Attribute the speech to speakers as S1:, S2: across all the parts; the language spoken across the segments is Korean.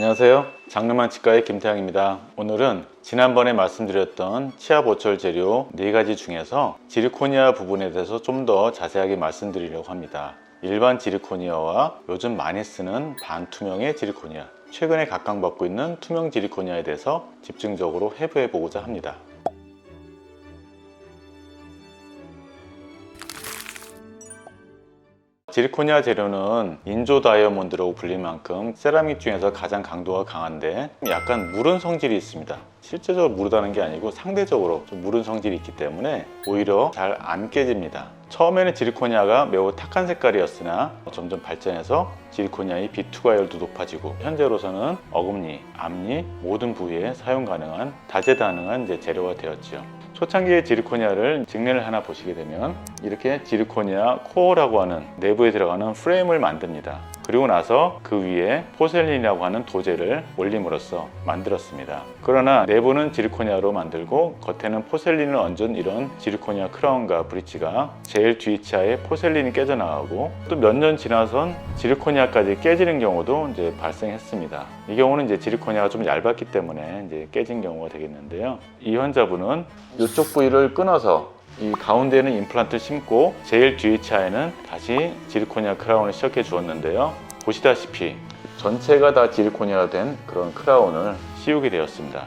S1: 안녕하세요. 장르만 치과의 김태양입니다. 오늘은 지난번에 말씀드렸던 치아 보철 재료 4가지 중에서 지르코니아 부분에 대해서 좀 더 자세하게 말씀드리려고 합니다. 일반 지르코니아와 요즘 많이 쓰는 반투명의 지르코니아, 최근에 각광받고 있는 투명 지르코니아에 대해서 집중적으로 해부해 보고자 합니다. 지르코니아 재료는 인조 다이아몬드라고 불릴 만큼 세라믹 중에서 가장 강도가 강한데 약간 무른 성질이 있습니다. 실제적으로 무르다는 게 아니고 상대적으로 좀 무른 성질이 있기 때문에 오히려 잘 안 깨집니다. 처음에는 지르코니아가 매우 탁한 색깔이었으나 점점 발전해서 지르코니아의 비투과열도 높아지고 현재로서는 어금니, 앞니 모든 부위에 사용 가능한 다재다능한 재료가 되었지요. 초창기의 지르코니아를 직례를 하나 보시게 되면 이렇게 지르코니아 코어라고 하는 내부에 들어가는 프레임을 만듭니다. 그리고 나서 그 위에 포셀린이라고 하는 도제를 올림으로써 만들었습니다. 그러나 내부는 지르코니아로 만들고 겉에는 포셀린을 얹은 이런 지르코니아 크라운과 브릿지가 제일 뒤치아에 포셀린이 깨져나가고 또 몇 년 지나선 지르코니아까지 깨지는 경우도 이제 발생했습니다. 이 경우는 이제 지르코니아가 좀 얇았기 때문에 이제 깨진 경우가 되겠는데요. 이 환자분은 이쪽 부위를 끊어서 이 가운데는 임플란트를 심고 제일 뒤에 차에는 다시 지르코니아 크라운을 시작해 주었는데요. 보시다시피 전체가 다 지르코니아가 된 그런 크라운을 씌우게 되었습니다.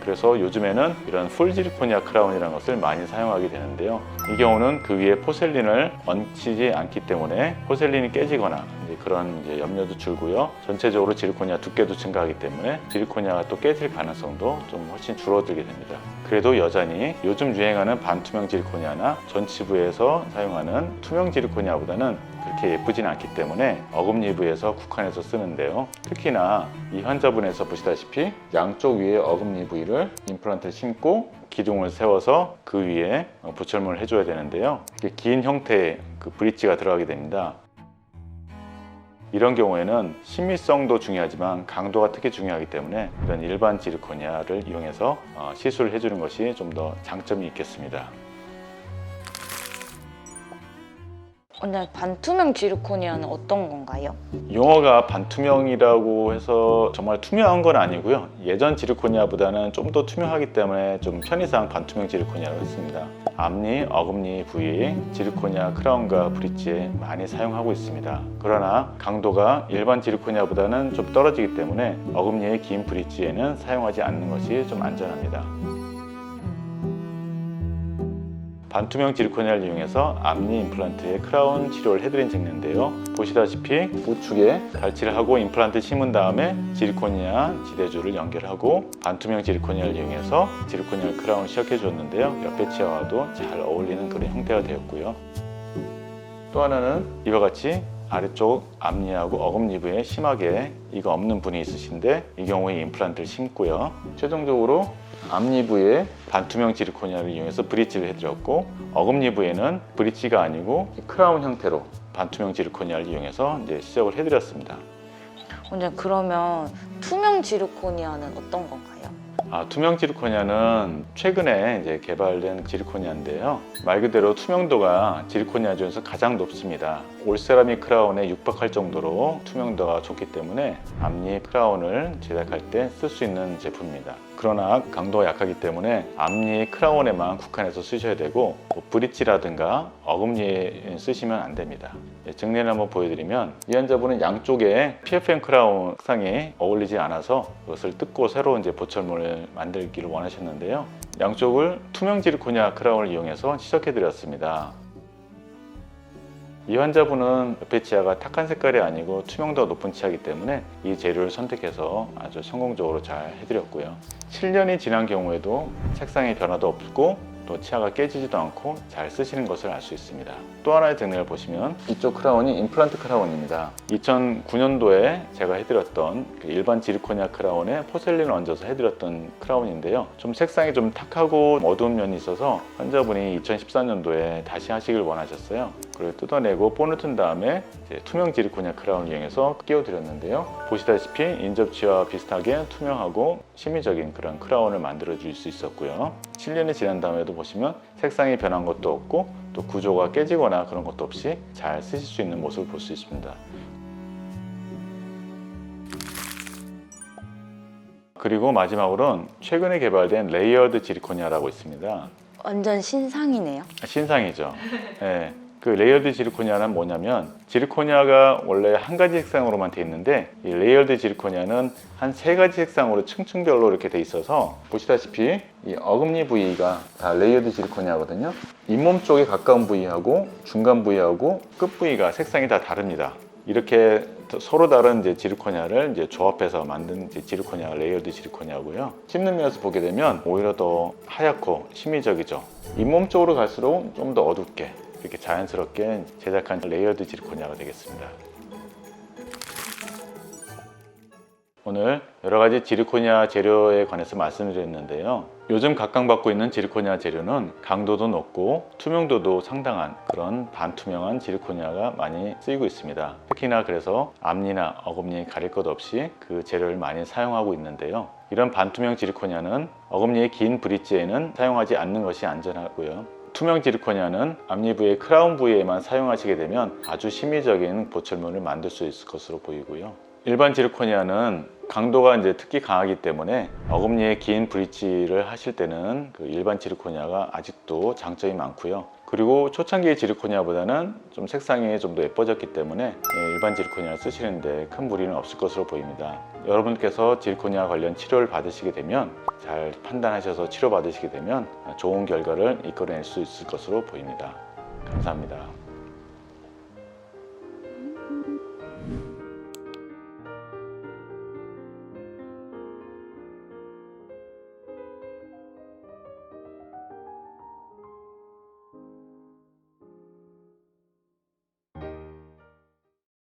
S1: 그래서 요즘에는 이런 풀 지르코니아 크라운이라는 것을 많이 사용하게 되는데요. 이 경우는 그 위에 포셀린을 얹히지 않기 때문에 포셀린이 깨지거나 그런 이제 염려도 줄고요. 전체적으로 지르코니아 두께도 증가하기 때문에 지르코니아가 또 깨질 가능성도 좀 훨씬 줄어들게 됩니다. 그래도 여전히 요즘 유행하는 반투명 지르코니아나 전치부에서 사용하는 투명 지르코니아보다는 그렇게 예쁘진 않기 때문에 어금니 부에서 국한해서 쓰는데요. 특히나 이 환자분에서 보시다시피 양쪽 위에 어금니 부위를 임플란트를 심고 기둥을 세워서 그 위에 부철문을 해줘야 되는데요. 이게 긴 형태의 그 브릿지가 들어가게 됩니다. 이런 경우에는 신미성도 중요하지만 강도가 특히 중요하기 때문에 이런 일반 지르코니아를 이용해서 어, 시술을 해주는 것이 좀 더 장점이 있겠습니다.
S2: 오늘 반투명 지르코니아는 어떤 건가요?
S1: 용어가 반투명이라고 해서 정말 투명한 건 아니고요. 예전 지르코니아보다는 좀 더 투명하기 때문에 좀 편의상 반투명 지르코니아라고 했습니다. 앞니, 어금니 부위 지르코니아 크라운과 브릿지에 많이 사용하고 있습니다. 그러나 강도가 일반 지르코니아보다는 좀 떨어지기 때문에 어금니의 긴 브릿지에는 사용하지 않는 것이 좀 안전합니다. 반투명 지르코니아를 이용해서 앞니 임플란트에 크라운 치료를 해드린 장면인데요. 보시다시피 우측에 발치를 하고 임플란트 심은 다음에 지르코니아 지대줄을 연결하고 반투명 지르코니아를 이용해서 지르코니아 크라운을 시작해 줬는데요. 옆에 치아와도 잘 어울리는 그런 형태가 되었고요. 또 하나는 이와 같이 아래쪽 앞니하고 어금니 부에 심하게 이가 없는 분이 있으신데 이 경우에 임플란트를 심고요. 최종적으로 앞니 부에 반투명 지르코니아를 이용해서 브릿지를 해드렸고 어금니 부에는 브릿지가 아니고 크라운 형태로 반투명 지르코니아를 이용해서 이제 시작을 해드렸습니다.
S2: 오늘 그러면 투명 지르코니아는 어떤 건가요?
S1: 아, 투명 지르코니아는 최근에 이제 개발된 지르코니아인데요. 말 그대로 투명도가 지르코니아 중에서 가장 높습니다. 올세라믹 크라운에 육박할 정도로 투명도가 좋기 때문에 앞니 크라운을 제작할 때 쓸 수 있는 제품입니다. 그러나 강도가 약하기 때문에 앞니 크라운에만 국한해서 쓰셔야 되고 뭐 브릿지라든가 어금니에 쓰시면 안 됩니다. 예, 증례를 한번 보여드리면 이 환자분은 양쪽에 PFM 크라운 상이 어울리지 않아서 그것을 뜯고 새로 이제 보철문을 만들기를 원하셨는데요. 양쪽을 투명 지르코니아 크라운을 이용해서 시작해드렸습니다. 이 환자분은 옆에 치아가 탁한 색깔이 아니고 투명도가 높은 치아이기 때문에 이 재료를 선택해서 아주 성공적으로 잘 해드렸고요. 7년이 지난 경우에도 색상의 변화도 없고 또 치아가 깨지지도 않고 잘 쓰시는 것을 알 수 있습니다. 또 하나의 등을 보시면 이쪽 크라운이 임플란트 크라운입니다. 2009년도에 제가 해드렸던 그 일반 지르코니아 크라운에 포셀린을 얹어서 해드렸던 크라운인데요. 좀 색상이 좀 탁하고 어두운 면이 있어서 환자분이 2014년도에 다시 하시길 원하셨어요. 그걸 뜯어내고 본을 튼 다음에 투명 지르코니아 크라운을 이용해서 끼워드렸는데요. 보시다시피 인접치와 비슷하게 투명하고 심미적인 그런 크라운을 만들어 줄 수 있었고요. 7년이 지난 다음에도 보시면 색상이 변한 것도 없고 또 구조가 깨지거나 그런 것도 없이 잘 쓰실 수 있는 모습을 볼 수 있습니다. 그리고 마지막으로는 최근에 개발된 레이어드 지리코니아라고 있습니다.
S2: 완전 신상이네요.
S1: 신상이죠. 예. 그 레이어드 지르코니아는 뭐냐면 지르코니아가 원래 한 가지 색상으로만 돼 있는데 이 레이어드 지르코니아는 한 세 가지 색상으로 층층별로 이렇게 돼 있어서 보시다시피 이 어금니 부위가 다 레이어드 지르코니아거든요. 잇몸 쪽에 가까운 부위하고 중간 부위하고 끝 부위가 색상이 다 다릅니다. 이렇게 서로 다른 이제 지르코니아를 이제 조합해서 만든 이제 지르코니아가 레이어드 지르코니아고요. 씹는 면에서 보게 되면 오히려 더 하얗고 심미적이죠. 잇몸 쪽으로 갈수록 좀 더 어둡게 이렇게 자연스럽게 제작한 레이어드 지르코니아가 되겠습니다. 오늘 여러 가지 지르코니아 재료에 관해서 말씀드렸는데요. 요즘 각광받고 있는 지르코니아 재료는 강도도 높고 투명도도 상당한 그런 반투명한 지르코니아가 많이 쓰이고 있습니다. 특히나 그래서 앞니나 어금니 가릴 것 없이 그 재료를 많이 사용하고 있는데요. 이런 반투명 지르코니아는 어금니의 긴 브릿지에는 사용하지 않는 것이 안전하고요. 투명 지르코니아는 앞니 부의 크라운 부위에만 사용하시게 되면 아주 심미적인 보철물을 만들 수 있을 것으로 보이고요. 일반 지르코니아는 강도가 이제 특히 강하기 때문에 어금니에 긴 브릿지를 하실 때는 그 일반 지르코니아가 아직도 장점이 많고요. 그리고 초창기의 지르코니아보다는 좀 색상이 좀 더 예뻐졌기 때문에 예, 일반 지르코니아를 쓰시는데 큰 무리는 없을 것으로 보입니다. 여러분께서 지르코니아 관련 치료를 받으시게 되면 잘 판단하셔서 치료 받으시게 되면 좋은 결과를 이끌어낼 수 있을 것으로 보입니다. 감사합니다.